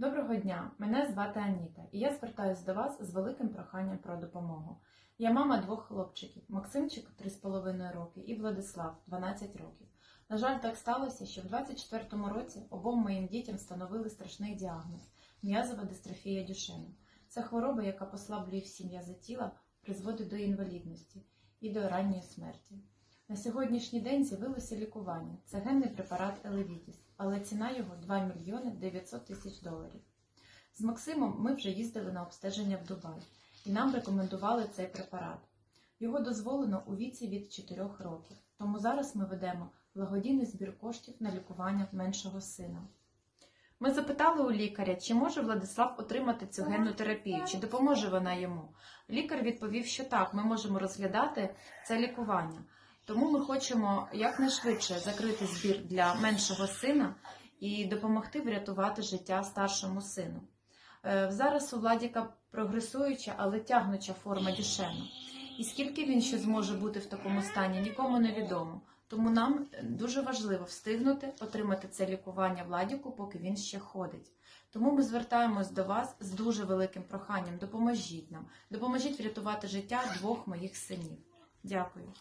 Доброго дня, мене звати Аніта, і я звертаюся до вас з великим проханням про допомогу. Я мама двох хлопчиків: Максимчик 3,5 роки і Владислав 12 років. На жаль, так сталося, що в 24-му році обом моїм дітям встановили страшний діагноз м'язова дистрофія Дюшена. Це хвороба, яка послаблює всі м'язи тіла, призводить до інвалідності і до ранньої смерті. На сьогоднішній день з'явилося лікування. Це генний препарат Елевітіс, але ціна його 2 мільйони 900 тисяч доларів. З Максимом ми вже їздили на обстеження в Дубай, і нам рекомендували цей препарат. Його дозволено у віці від 4 років. Тому зараз ми ведемо благодійний збір коштів на лікування меншого сина. Ми запитали у лікаря, чи може Владислав отримати цю генну терапію, чи допоможе вона йому. Лікар відповів, що так, ми можемо розглядати це лікування. Тому ми хочемо якнайшвидше закрити збір для меншого сина і допомогти врятувати життя старшому сину. Е, Зараз у Владіка прогресуюча, але тягнуча форма дюшену. І скільки він ще зможе бути в такому стані, нікому не відомо. Тому нам е, дуже важливо встигнути отримати це лікування Владіку, поки він ще ходить. Тому ми звертаємось до вас з дуже великим проханням. Допоможіть нам, допоможіть врятувати життя двох моїх синів. Дякую.